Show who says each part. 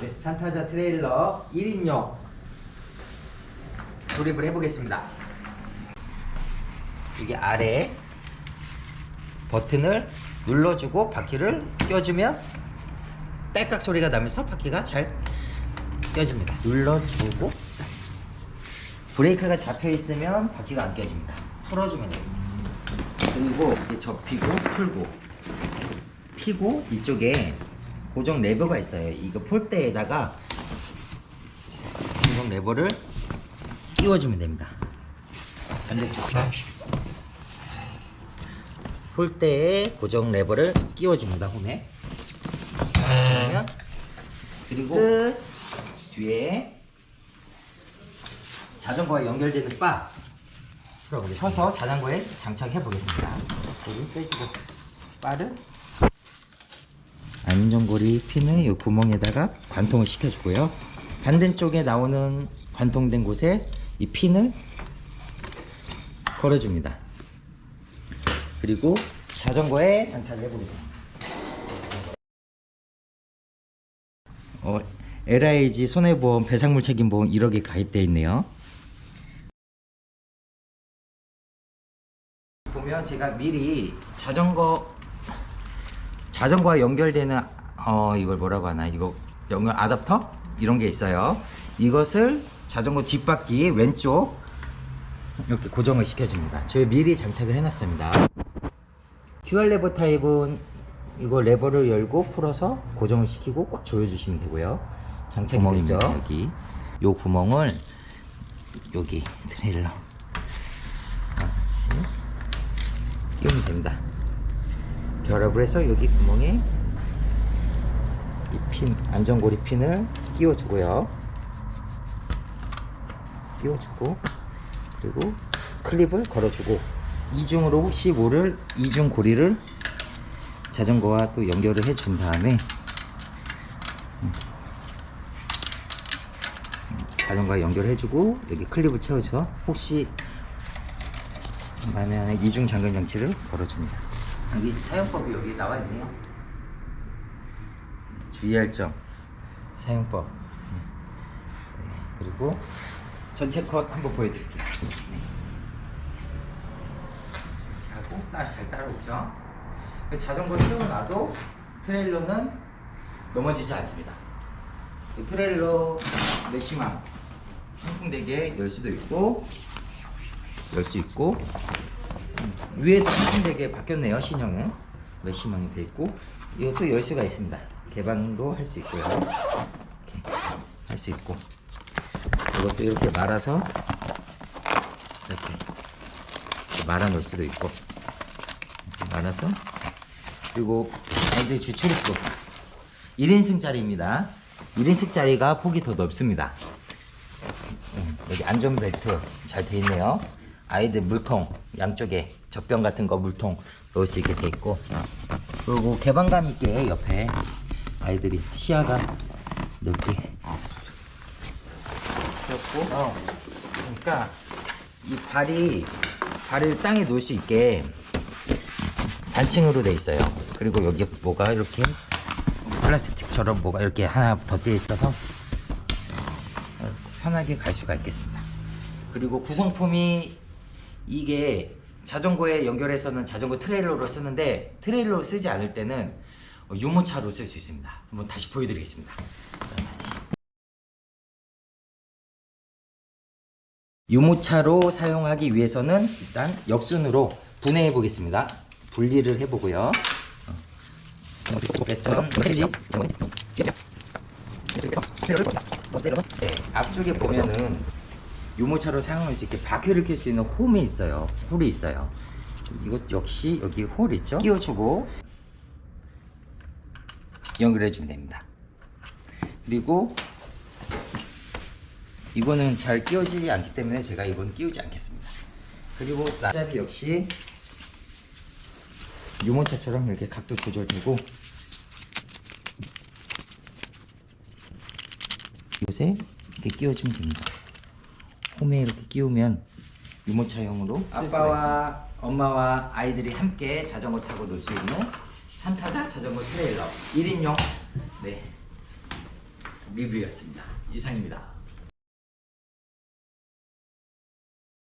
Speaker 1: 네, 산타자 트레일러 1인용 조립을 해보겠습니다. 여기 아래 버튼을 눌러주고 바퀴를 껴주면 딸깍 소리가 나면서 바퀴가 잘 껴집니다. 눌러주고 브레이크가 잡혀 있으면 바퀴가 안 껴집니다. 풀어주면 돼요. 그리고 접히고 풀고 피고 이쪽에 고정 레버가 있어요. 이거 폴대에다가 고정 레버를 끼워주면 됩니다. 반대쪽 폴대에 고정 레버를 끼워줍니다. 홈에 그러면 그리고 끝. 뒤에 자전거와 연결되는 바 펴서 자전거에 장착해 보겠습니다. 고리 빼주고 바를 안전고리 핀을 이 구멍에다가 관통을 시켜주고요. 반대쪽에 나오는 관통된 곳에 이 핀을 걸어줍니다. 그리고 자전거에 장착을 해보겠습니다. 어, LIG 손해보험 배상물 책임보험 1억이 가입되어 있네요. 보면 제가 미리 자전거 자전거와 연결되는 어 이걸 뭐라고 하나 이거 연결 아답터 이런 게 있어요. 이것을 자전거 뒷바퀴 왼쪽 이렇게 고정을 시켜줍니다. 저희 미리 장착을 해놨습니다. QR 레버 타입은 이거 레버를 열고 풀어서 고정을 시키고 꽉 조여주시면 되고요. 장착이 됐죠. 여기 요 구멍을 여기 트레일러 같이 끼우면 됩니다. 결합을 해서 여기 구멍에 이 핀 안전고리 핀을 끼워주고요. 끼워주고 그리고 클립을 걸어주고 이중으로 혹시 모를 이중 고리를 자전거와 또 연결을 해준 다음에 음, 자전거와 연결해주고 여기 클립을 채워서 혹시 만에 이중 잠금 장치를 걸어줍니다. 여기 사용법이 여기 나와 있네요. 주의할 점 사용법 네. 그리고 전체 컷 한번 보여드릴게요. 네. 이렇게 하고 따, 잘 따라오죠. 그 자전거 세워놔도 트레일러는 넘어지지 않습니다. 그 트레일러 메시망 통풍되게 열 수도 있고 열 수 있고 음, 위에도 통풍되게 바뀌었네요 신형은 메시망이 돼 있고. 이것도 열 수가 있습니다. 개방도 할 수 있고요. 할 수 있고. 이것도 이렇게 말아서 이렇게 말아 놓을 수도 있고. 말아서. 그리고 아이들 주출입구 1인승짜리입니다. 1인승짜리가 폭이 더 넓습니다. 음, 여기 안전벨트 잘 돼 있네요 아이들 물통 양쪽에 젖병 같은 거 물통 넣을 수 있게 돼 있고 그리고 개방감 있게 옆에 아이들이 시야가 넓게 그렇고 어, 그러니까 이 발이 발을 땅에 놓을 수 있게 단층으로 돼 있어요. 그리고 여기 뭐가 이렇게 플라스틱처럼 뭐가 이렇게 하나 덧대어 있어서 편하게 갈 수가 있겠습니다. 그리고 구성품이 이게 자전거에 연결해서는 자전거 트레일러로 쓰는데 트레일러로 쓰지 않을 때는 유모차로 쓸 수 있습니다. 한번 다시 보여드리겠습니다. 유모차로 사용하기 위해서는 일단 역순으로 분해해 보겠습니다. 분리를 해 보고요. 네, 앞쪽에 보면은 유모차로 사용할 수 있게 바퀴를 낄 수 있는 홈이 있어요. 홀이 있어요. 이것 역시 여기 홀 있죠? 끼워주고 연결해주면 됩니다. 그리고 이거는 잘 끼워지지 않기 때문에 제가 이건 끼우지 않겠습니다. 그리고 나잡이 역시 유모차처럼 이렇게 각도 조절되고 이곳에 이렇게 끼워주면 됩니다. 홈에 이렇게 끼우면 유모차용으로 쓸 수가 있습니다. 아빠와 엄마와 아이들이 함께 자전거 타고 놀 수 있는 산타자 자전거 트레일러 1인용 네 리뷰였습니다. 이상입니다.